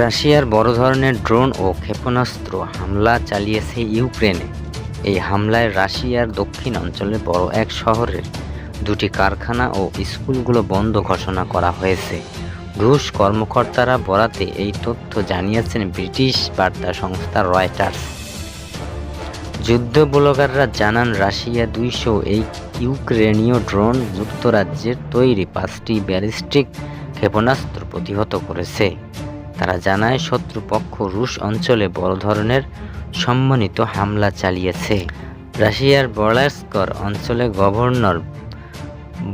রাশিয়ার বড় ধরনের ড্রোন ও ক্ষেপণাস্ত্র হামলা চালিয়েছে ইউক্রেনে। এই হামলায় রাশিয়ার দক্ষিণ অঞ্চলে বড় এক শহরের দুটি কারখানা ও স্কুলগুলো বন্ধ ঘোষণা করা হয়েছে। রুশ কর্মকর্তারা বরাতে এই তথ্য জানিয়েছেন ব্রিটিশ বার্তা সংস্থা রয়টার্স। যুদ্ধ ব্লগাররা জানান, রাশিয়া দুইশো এই ইউক্রেনীয় ড্রোন যুক্তরাজ্যের তৈরি পাঁচটি ব্যালিস্টিক ক্ষেপণাস্ত্র প্রতিহত করেছে। তারা জানায় শত্রুপক্ষ রুশ অঞ্চলে বড় ধরনের সম্মানিত হামলা চালিয়েছে। রাশিয়ার বলাস্কর অঞ্চলে গভর্নর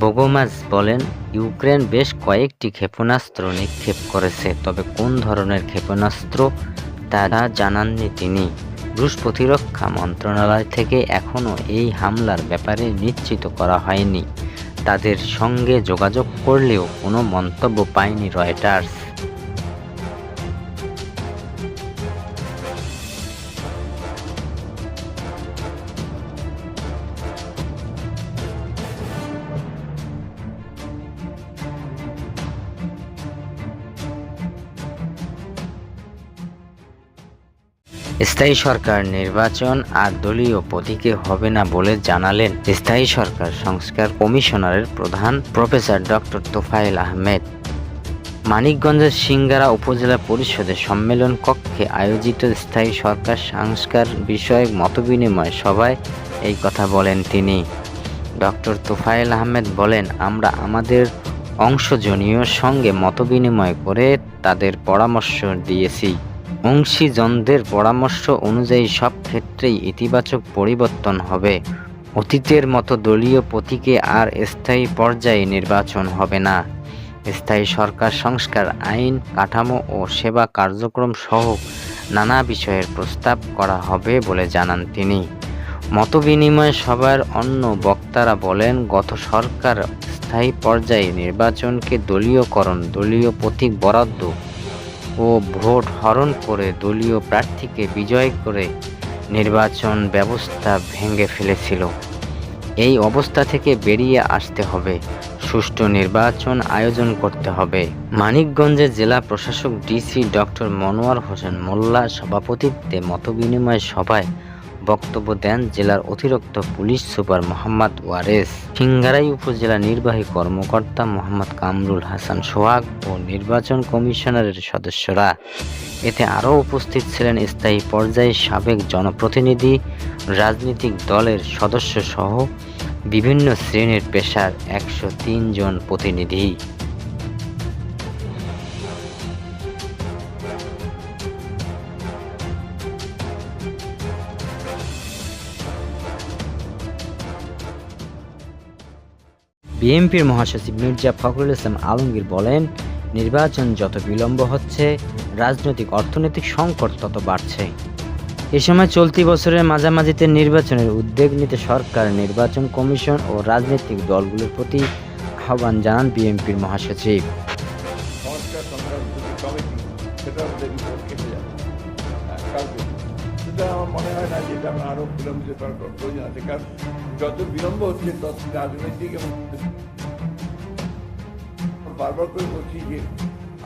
বোগোমাজ বলেন, ইউক্রেন বেশ কয়েকটি ক্ষেপণাস্ত্র নিক্ষেপ করেছে, তবে কোন ধরনের ক্ষেপণাস্ত্র তারা জানাননি তিনি। রুশ প্রতিরক্ষা মন্ত্রণালয় থেকে এখনও এই হামলার ব্যাপারে নিশ্চিত করা হয়নি। তাদের সঙ্গে যোগাযোগ করলেও কোনো মন্তব্য পায়নি রয়টার্স। স্থায়ী সরকার নির্বাচন আর দলীয় প্রতীকে হবে না বলে জানালেন স্থায়ী সরকার সংস্কার কমিশনারের প্রধান প্রফেসর ডক্টর তোফায়েল আহমেদ। মানিকগঞ্জের সিঙ্গারা উপজেলা পরিষদের সম্মেলন কক্ষে আয়োজিত স্থায়ী সরকার সংস্কার বিষয়ক মতবিনিময় সভায় এই কথা বলেন তিনি। ডক্টর তোফায়েল আহমেদ বলেন, আমরা আমাদের অংশজনীয় সঙ্গে মতবিনিময় করে তাদের পরামর্শ দিয়েছি। অংশীজনদের পরামর্শ অনুযায়ী সব ক্ষেত্রেই ইতিবাচক পরিবর্তন হবে। অতীতের মতো দলীয় প্রতীকে আর স্থায়ী পর্যায়ে নির্বাচন হবে না। স্থায়ী সরকার সংস্কার, আইন, কাঠামো ও সেবা কার্যক্রম সহ নানা বিষয়ের প্রস্তাব করা হবে বলে জানান তিনি। মতবিনিময় সভার অন্য বক্তারা বলেন, গত সরকার স্থায়ী পর্যায়ে নির্বাচনকে দলীয়করণ, দলীয় প্রতীক বরাদ্দ ও ভোট হরণ করে দলীয় প্রার্থীকে বিজয় করে নির্বাচন ব্যবস্থা ভেঙে ফেলেছিল। এই অবস্থা থেকে বেরিয়ে আসতে হবে। সুষ্ঠু নির্বাচন আয়োজন করতে হবে। মানিকগঞ্জের জেলা প্রশাসক ডিসি ডক্টর মনোয়ার হোসেন মোল্লা সভাপতিত্বে মতবিনিময় সভায় বক্তব্য দেন জেলার অতিরিক্ত পুলিশ সুপার মোহাম্মদ ওয়ারেস। সিংগারাই উপজেলা নির্বাহী কর্মকর্তা মোহাম্মদ কামরুল হাসান সোহাগ ও নির্বাচন কমিশনারের সদস্যরা। এতে আরও উপস্থিত ছিলেন স্থায়ী পর্যায়ে সাবেক জনপ্রতিনিধি, রাজনৈতিক দলের সদস্য সহ বিভিন্ন শ্রেণির পেশার একশো জন প্রতিনিধি। বিএনপির মহাসচিব মির্জা ফখরুল ইসলাম আলমগীর বলেন, নির্বাচন যত বিলম্ব হচ্ছে, রাজনৈতিক অর্থনৈতিক সংকট তত বাড়ছে। এ সময় চলতি বছরের মাঝামাঝিতে নির্বাচনের উদ্যোগ নিতে সরকার, নির্বাচন কমিশন ও রাজনৈতিক দলগুলোর প্রতি আহ্বান জানান বিএনপির মহাসচিব। আমার মনে হয় না যে এটা আরও বিলম্বিত প্রয়োজন আছে, কারণ যত বিলম্ব হচ্ছে তত রাজনৈতিক এবং বারবার করে বলছি যে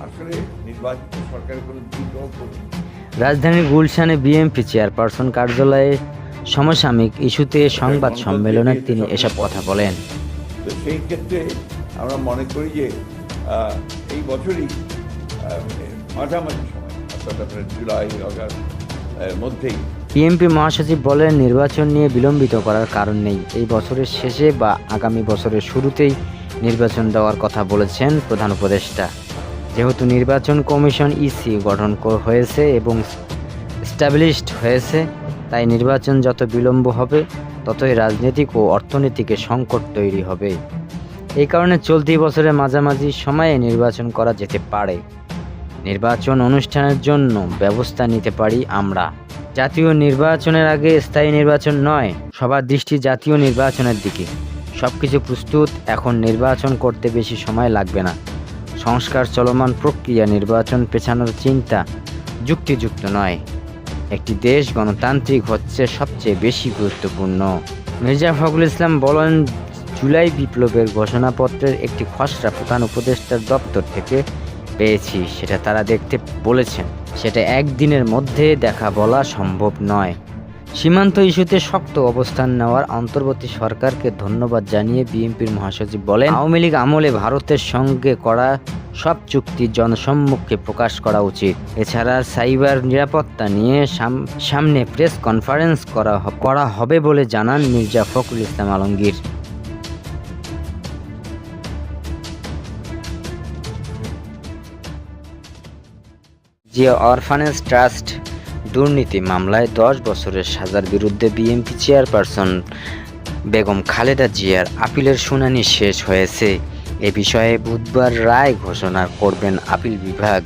আসলে নির্বাচিত সরকারের কোনো রাজধানীর গুলশানে বিএনপি চেয়ারপারসন কার্যালয়ে সমসাময়িক ইস্যুতে সংবাদ সম্মেলনে তিনি এসব কথা বলেন। তো সেই ক্ষেত্রে আমরা মনে করি যে এই বছরই মাঝামাঝি সময় অর্থাৎ আপনার জুলাই আগস্ট এর মধ্যেই বিএনপি মহাসচিব বলেন, নির্বাচন নিয়ে বিলম্বিত করার কারণ নেই। এই বছরের শেষে বা আগামী বছরের শুরুতেই নির্বাচন দেওয়ার কথা বলেছেন প্রধান উপদেষ্টা। যেহেতু নির্বাচন কমিশন ইসি গঠন হয়েছে এবং স্টাবলিশড হয়েছে, তাই নির্বাচন যত বিলম্ব হবে, ততই রাজনৈতিক ও অর্থনীতিকে সংকট তৈরি হবে। এই কারণে চলতি বছরের মাঝামাঝি সময়ে নির্বাচন করা যেতে পারে। নির্বাচন অনুষ্ঠানের জন্য ব্যবস্থা নিতে পারি আমরা। জাতীয় নির্বাচনের আগে স্থায়ী নির্বাচন নয়, সবার দৃষ্টি জাতীয় নির্বাচনের দিকে। সবকিছু প্রস্তুত, এখন নির্বাচন করতে বেশি সময় লাগবে না। সংস্কার চলমান প্রক্রিয়া, নির্বাচন পেছানোর চিন্তা যুক্তিযুক্ত নয়। একটি দেশ গণতান্ত্রিক হচ্ছে সবচেয়ে বেশি গুরুত্বপূর্ণ। মির্জা ফখরুল ইসলাম বলেন, জুলাই বিপ্লবের ঘোষণাপত্রের একটি খসড়া প্রধান উপদেষ্টার দপ্তর থেকে পেয়েছি, সেটা তারা দেখতে বলেছেন। সেটা একদিনের মধ্যে দেখা বলা সম্ভব নয়। সীমান্ত ইস্যুতে শক্ত অবস্থান নেওয়ার অন্তর্বর্তী সরকারকে ধন্যবাদ জানিয়ে বিএনপির মহাসচিব বলেন, আওয়ামী লীগ আমলে ভারতের সঙ্গে করা সব চুক্তি জনসম্মুখে প্রকাশ করা উচিত। এছাড়া সাইবার নিরাপত্তা নিয়ে সাম- সামনে প্রেস কনফারেন্স করা করা হবে বলে জানান মির্জা ফখরুল ইসলাম আলমগীর। জিয়া অরফানেজ ট্রাস্ট দুর্নীতি মামলায় দশ বছরের সাজার বিরুদ্ধে বিএনপি চেয়ারপারসন বেগম খালেদা জিয়ার আপিলের শুনানি শেষ হয়েছে। এ বিষয়ে বুধবার রায় ঘোষণা করবেন আপিল বিভাগ।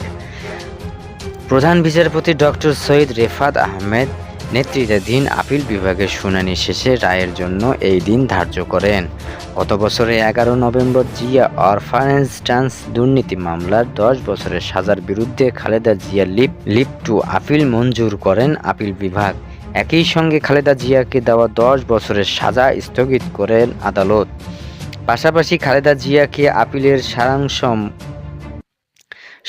প্রধান বিচারপতি ডক্টর সৈয়দ রেফাত আহমেদ নেতৃত্বাধীন আপিল বিভাগের শুনানি শেষে রায়ের জন্য এই দিন ধার্য করেন। গত বছরে এগারো নভেম্বর জিয়া অরফানেজ ট্রান্স দুর্নীতি মামলার দশ বছরের সাজার বিরুদ্ধে Khaleda Zia leave leave to appeal মঞ্জুর করেন আপিল বিভাগ। একই সঙ্গে খালেদা জিয়াকে দেওয়া দশ বছরের সাজা স্থগিত করেন আদালত। পাশাপাশি খালেদা জিয়াকে আপিলের সারাংশ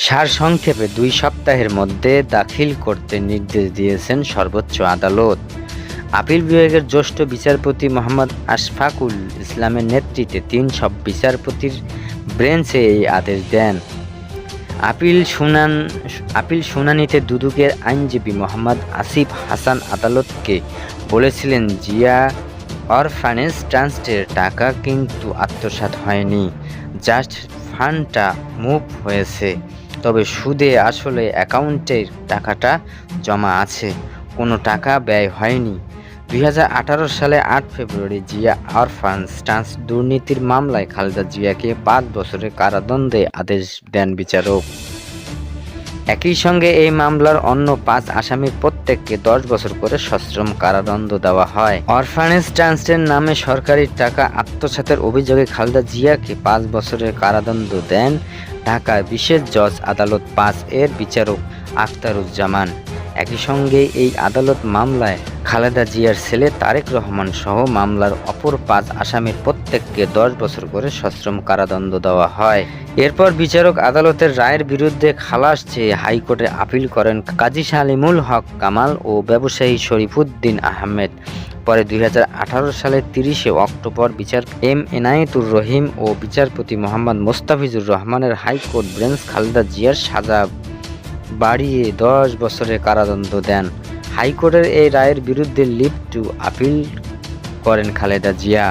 সারসংক্ষেপে দুই সপ্তাহের মধ্যে দাখিল করতে নির্দেশ দিয়েছেন সর্বোচ্চ আদালত। আপিল বিভাগের জ্যেষ্ঠ বিচারপতি মোহাম্মদ আশফাকুল ইসলামের নেতৃত্বে তিন সব বিচারপতির ব্রেঞ্চে এই আদেশ দেন। আপিল শুনান, আপিল শুনানিতে দুদুকের আইনজীবী মোহাম্মদ আসিফ হাসান আদালতকে বলেছিলেন, জিয়া অরফানেজ ট্রাস্টের টাকা কিন্তু আত্মসাৎ হয়নি। জাস্ট ফান্ডটা মুভ হয়েছে। তবে সুদে আসলে অ্যাকাউন্টের টাকাটা জমা আছে। কোনো টাকা ব্যয় হয়নি। দুই হাজার আঠারো সালে আট ফেব্রুয়ারি জিয়া অরফান্স ট্রান্স দুর্নীতির মামলায় খালেদা জিয়াকে পাঁচ বছরের কারাদণ্ডে আদেশ দেন বিচারক। একই সঙ্গে এই মামলার অন্য পাঁচ আসামির প্রত্যেককে দশ বছর করে সশ্রম কারাদণ্ড দেওয়া হয়। অরফানেজ ট্রান্সের নামে সরকারি টাকা আত্মসাতের অভিযোগে খালেদা জিয়াকে পাঁচ বছরের কারাদণ্ড দেন ঢাকার বিশেষ জজ আদালত পাঁচ এর বিচারক আখতারুজ্জামান একই সঙ্গে এই আদালত মামলায় খালেদা জিয়ার ছেলে তারেক রহমান সহ মামলার অপর পাঁচ আসামির প্রত্যেককে দশ বছর করে সশ্রম কারাদণ্ড দেওয়া হয়। এরপর বিচারক আদালতের রায়ের বিরুদ্ধে খালাস চেয়ে হাইকোর্টে আপিল করেন কাজী সালিমুল হক কামাল ও ব্যবসায়ী শরীফুদ্দিন আহমেদ। পরে দুই হাজার আঠারো সালের তিরিশে অক্টোবর বিচার এম এনায়েতুর রহিম ও বিচারপতি মোহাম্মদ মোস্তাফিজুর রহমানের হাইকোর্ট ব্রেঞ্চ খালেদা জিয়ার সাজা বাড়িয়ে দশ বছরের কারাদণ্ড দেন। হাইকোর্টের এই রায়ের বিরুদ্ধে লিভ টু আপিল করেন খালেদা জিয়া।